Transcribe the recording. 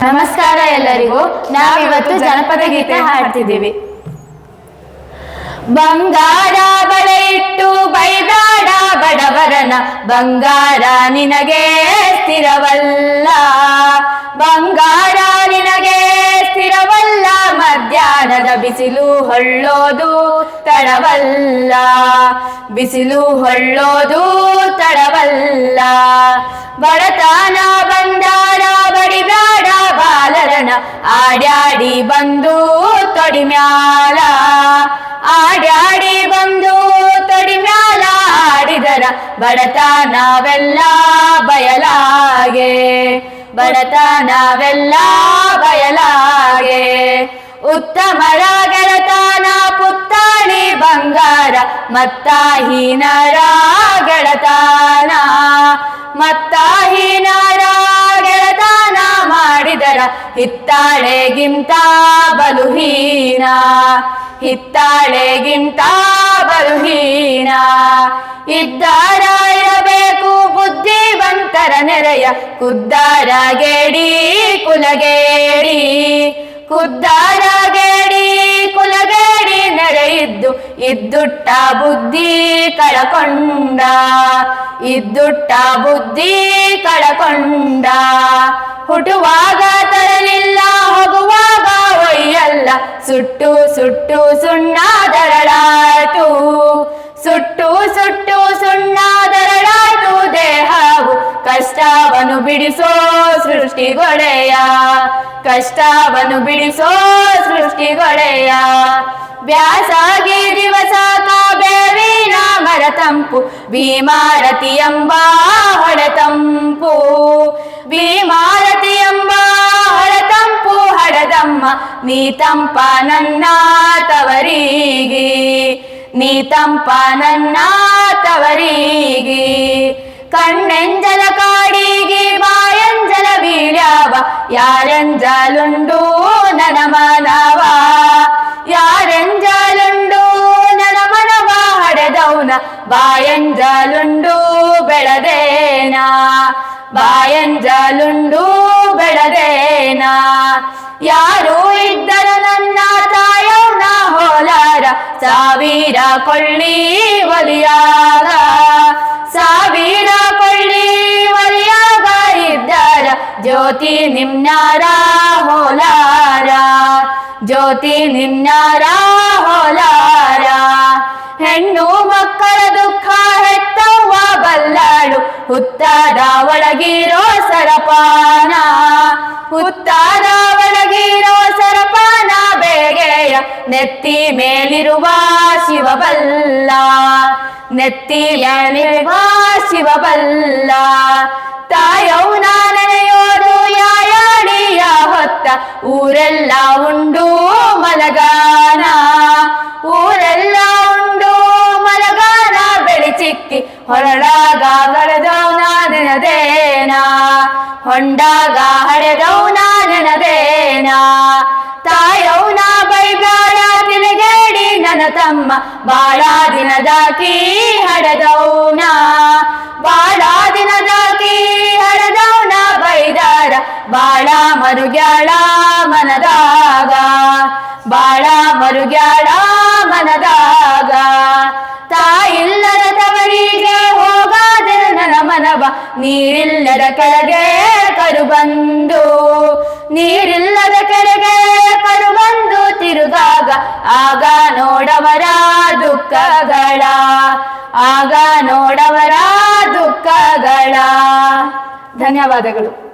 ನಮಸ್ಕಾರ ಎಲ್ಲರಿಗೂ. ನಾವಿವತ್ತು ಜನಪದ ಗೀತೆ ಹಾಡ್ತಿದ್ದೀವಿ. ಬಂಗಾರ ಬಳೆ ಇಟ್ಟು ಬೈದಾಡ ಬಡವರನ, ಬಂಗಾರ ನಿನಗೆ ಸ್ಥಿರವಲ್ಲ. ಬಂಗಾರ ಬಿಸಿಲು ಹೊಳ್ಳೋದು ತಡವಲ್ಲ. ಬಿಸಿಲು ಹೊಳ್ಳೋದು ತಡವಲ್ಲ. ಬಡತನ ಬಂದಾರ ಬಡಿದಾಡ ಬಾಲರನ ಆಡ್ಯಾಡಿ ಬಂದು ತೊಡಿಮ್ಯಾಲ. ಆಡ್ಯಾಡಿ ಬಂದು ತೊಡಿಮ್ಯಾಲ ಆಡಿದರ ಬಡತನವೆಲ್ಲ ಬಯಲಾಗೆ. ಬಡತನವೆಲ್ಲ ಬಯಲಾಗೆ. ಉತ್ತಮರ ಬಂಗಾರ ಮತ್ತ ಹೀನರ ಗೆಳತಾನ ಮಾಡಿದರ ಹಿತ್ತಾಳೆಗಿಂತ ಬಲುಹೀನ ಹಿತ್ತಾಳೆಗಿಂತ ಬಲುಹೀನ. ಇದ್ದಾರ ಇರಬೇಕು ಬುದ್ಧಿವಂತರ ನೆರೆಯ. ಕುದ್ದಾರ ಗೇಡಿ ಕುಲಗೇಡಿ. ಕುದ್ದಾರ ಗೇಡಿ ಇದ್ದುಟ್ಟ ಬುದ್ಧಿ ಕಳಕೊಂಡ ಇದ್ದುಟ್ಟ ಬುದ್ಧಿ ಕಳಕೊಂಡ. ಹುಟ್ಟುವಾಗ ತರಲಿಲ್ಲ ಹೋಗುವಾಗ ಒಯ್ಯಲ್ಲ ಸುಟ್ಟು ಸುಟ್ಟು ಸುಣ್ಣದರಳಾಯ್ತು ಬಿಡಿಸೋ ಸೃಷ್ಟಿಗೊಡೆಯ. ಕಷ್ಟವನ್ನು ಬಿಡಿಸೋ ಸೃಷ್ಟಿಗೊಡೆಯ. ವ್ಯಾಸಾಗಿ ದಿವಸ ಕಾಬೇವಿನ ಮರ ತಂಪು, ಭೀಮಾರತಿ ಎಂಬ ಹೊಡೆತಂಪು ಭೀಮಾರತಿ ಎಂಬ ಹೊಡೆತಂಪು ಹಡದಮ್ಮ ನೀ ತಂಪ ನನ್ನ ತವರಿಗೆ. ನೀ ತಂಪ ನನ್ನ ತವರಿಗೆ. ಕಣ್ಣೆಂಜಲ ಕಾಡಿಗೆ ಬಾಯಂಜಲ ಬೀಳ್ಯಾವ ಯಾರೆಂಜಲುಂಡು ನನ ಮನವ ಯಾರೆಂಜಲುಂಡು ನನ ಮನವ ಹಡೆದೌನ ಬಾಯಂಜಲುಂಡು ಬೆಳದೇನ ಬಾಯಂಜಲುಂಡು ಬೆಳದೇನ ಯಾರು ಇದ್ದರ ನನ್ನ ತಾಯವ್ನ ಹೋಲಾರ ಸಾವಿರ ಕೊಳ್ಳಿ ಒಲಿಯಾಗ ಜ್ಯೋತಿ ನಿಮ್ನಾರ ಹೋಲಾರ, ಜ್ಯೋತಿ ನಿಮ್ನಾರ ಹೋಲಾರ. ಹೆಣ್ಣು ಮಕ್ಕಳ ದುಃಖ ಹೆತ್ತವ್ವ ಬಲ್ಲಾಳು, ಹುತ್ತಾದ ಒಳಗಿರೋ ಸರಪಾನ. ಹುತ್ತಾದ ಒಳಗಿರೋ ಸರಪಾನ ಬೇಗೆಯ ನೆತ್ತಿ ಮೇಲಿರುವ ಶಿವಬಲ್ಲ. ನೆತ್ತಿ ಮೇಲಿರುವ ಶಿವಬಲ್ಲ. ತಾಯೌನ ಊರೆಲ್ಲ ಉಂಡು ಮಲಗಾನ. ಊರೆಲ್ಲ ಉಂಡು ಮಲಗಾನ. ಬೆಳಿಚಿಕ್ಕಿ ಹೊರಡಾಗ ಗಳೆದವನ ನೆನದೇನ. ಹೊಂಡಾಗ ಹಡೆದವನ ನೆನದೇನ. ತಾಯೌನ ಬೈಗಾಳ ತಿಳಿಗೇಡಿ ನನ್ನ ತಮ್ಮ ಬಾಳ ದಿನದಾಕಿ ಹಡೆದವನ ಬಾಳ ದಿನದ ಬಾಳ ಮರುಗ್ಯಾಳ ಮನದಾಗ, ಬಾಳ ಮರುಗ್ಯಾಳ ಮನದಾಗ. ತಾಯಿಲ್ಲದ ತವರಿಗೆ ಹೋಗಾದೆ ನನ್ನ ಮನವ, ನೀರಿಲ್ಲದ ಕೆಳಗೆ ಕರು ಬಂದು ನೀರಿಲ್ಲದ ಕೆಳಗೆ ಕರು ಬಂದು ತಿರುಗಾಗ, ಆಗ ನೋಡವರ ದುಃಖಗಳ, ಆಗ ನೋಡವರ ದುಃಖಗಳ. ಧನ್ಯವಾದಗಳು.